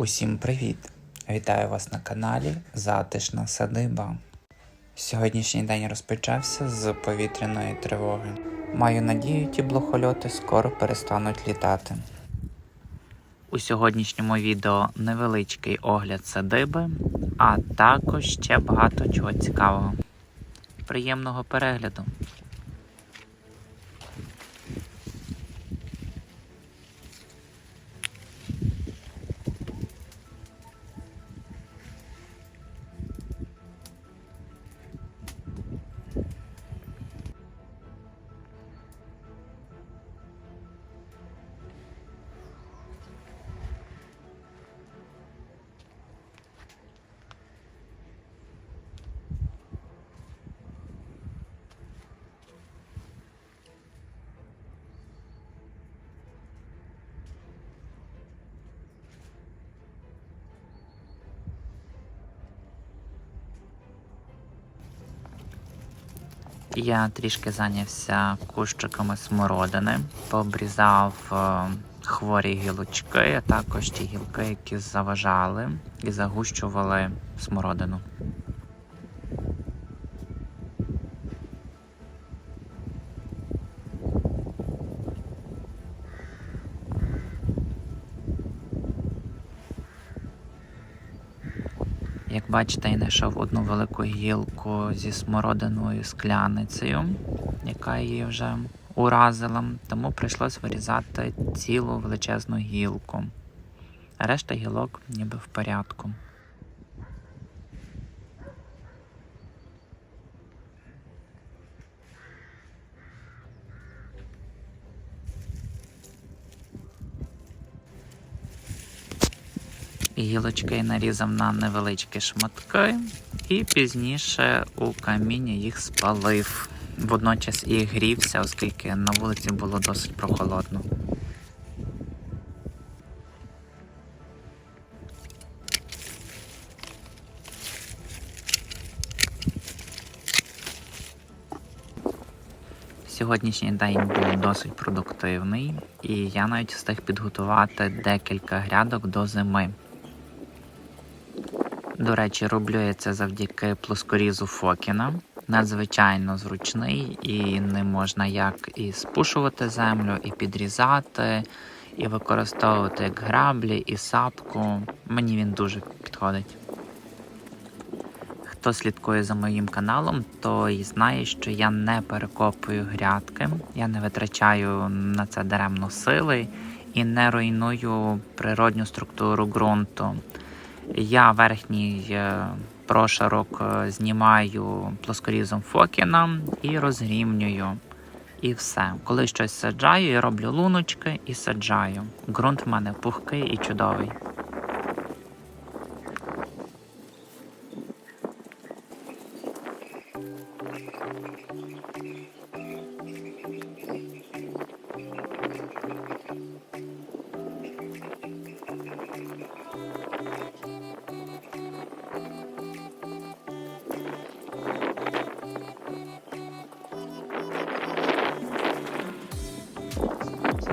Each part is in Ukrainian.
Усім привіт! Вітаю вас на каналі Затишна Садиба. Сьогоднішній день розпочався з повітряної тривоги. Маю надію, ті блохольоти скоро перестануть літати. У сьогоднішньому відео невеличкий огляд садиби, а також ще багато чого цікавого. Приємного перегляду! Я трішки зайнявся кущиками смородини, пообрізав е, хворі гілочки, а також ті гілки, які заважали і загущували смородину. Бачите, я знайшов одну велику гілку зі смородиною скляницею, яка її вже уразила, тому прийшлось вирізати цілу величезну гілку. Решта гілок ніби в порядку. Гілочки нарізав на невеличкі шматки і пізніше у каміння їх спалив. Водночас і грівся, оскільки на вулиці було досить прохолодно. Сьогоднішній день був досить продуктивний, і я навіть встиг підготувати декілька грядок до зими. До речі, роблю я це завдяки плоскорізу Фокіна. Надзвичайно зручний і не можна як і спушувати землю, і підрізати, і використовувати як граблі, і сапку. Мені він дуже підходить. Хто слідкує за моїм каналом, той знає, що я не перекопую грядки, я не витрачаю на це даремно сили і не руйную природню структуру ґрунту. Я верхній е, прошарок е, знімаю плоскорізом Фокіна і розрівнюю. І все. Коли щось саджаю, я роблю луночки і саджаю. Ґрунт в мене пухкий і чудовий.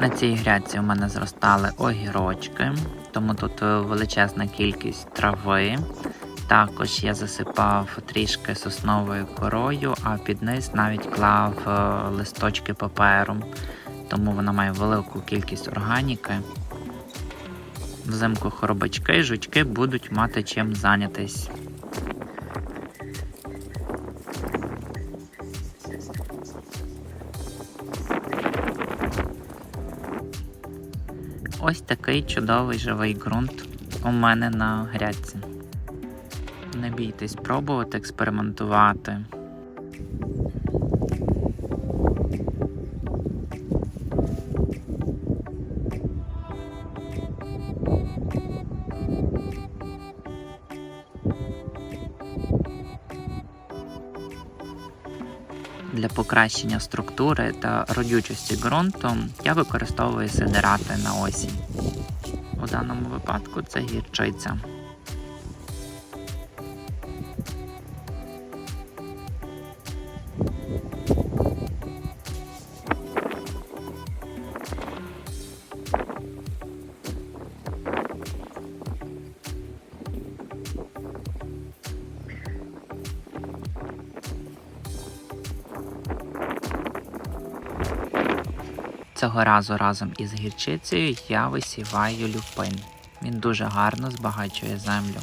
На цій грядці у мене зростали огірочки, тому тут величезна кількість трави. Також я засипав трішки сосновою корою, а під низ навіть клав е, листочки паперу, тому вона має велику кількість органіки. Взимку хоробачки, жучки будуть мати чим зайнятись. Ось такий чудовий живий ґрунт у мене на грядці. Не бійтесь пробувати експериментувати. Для покращення структури та родючості ґрунту я використовую сидирати на осінь. У даному випадку це гірчиця. Цього разу разом із гірчицею я висіваю люпин. Він дуже гарно збагачує землю.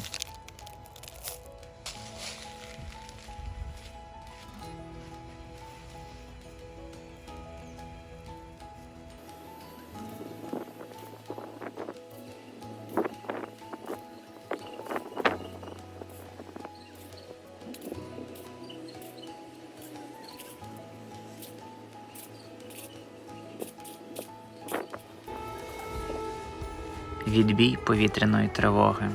Відбій повітряної тривоги.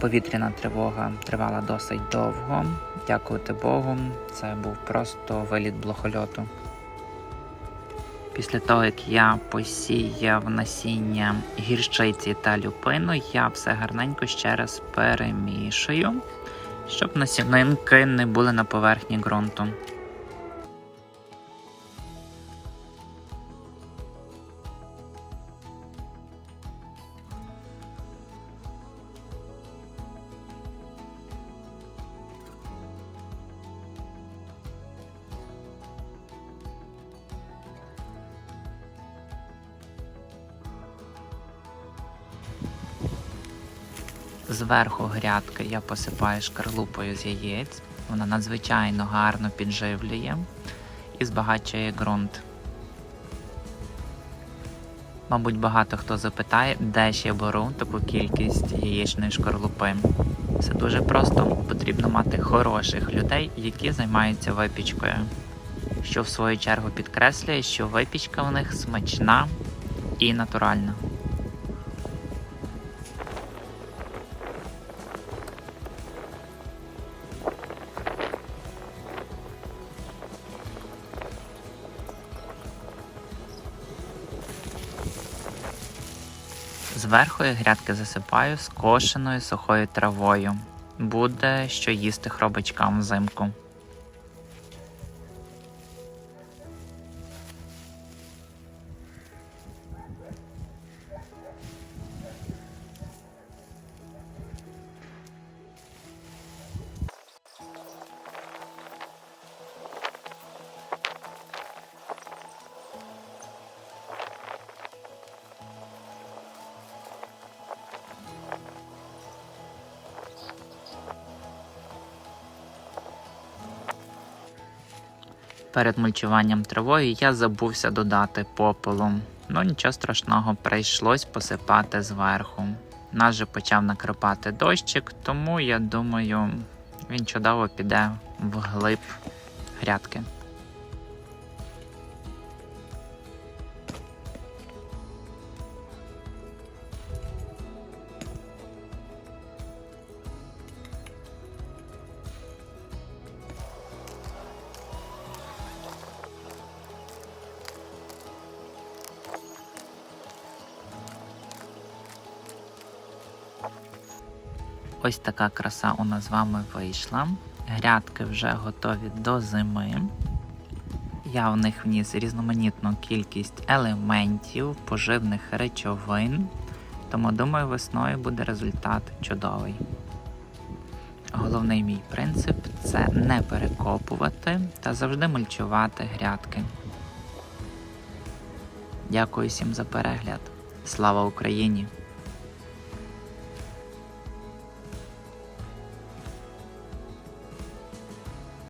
Повітряна тривога тривала досить довго. Дякувати Богу, це був просто виліт блохольоту. Після того, як я посіяв насіння гірчиці та люпину, я все гарненько ще раз перемішую, щоб насінинки не були на поверхні ґрунту. Зверху грядки я посипаю шкарлупою з яєць. Вона надзвичайно гарно підживлює і збагачує ґрунт. Мабуть, багато хто запитає, де я беру таку кількість яєчної шкарлупи. Все дуже просто. Потрібно мати хороших людей, які займаються випічкою. Що в свою чергу підкреслює, що випічка в них смачна і натуральна. Зверху я грядки засипаю скошеною сухою травою. Буде що їсти хробачкам взимку. Перед мульчуванням травою я забувся додати попелу. Ну нічого страшного, прийшлось посипати зверху. Нас же почав накрипати дощик, тому я думаю, він чудово піде вглиб грядки. Ось така краса у нас з вами вийшла. Грядки вже готові до зими. Я в них вніс різноманітну кількість елементів, поживних речовин. Тому думаю, весною буде результат чудовий. Головний мій принцип це не перекопувати та завжди мульчувати грядки. Дякую всім за перегляд. Слава Україні!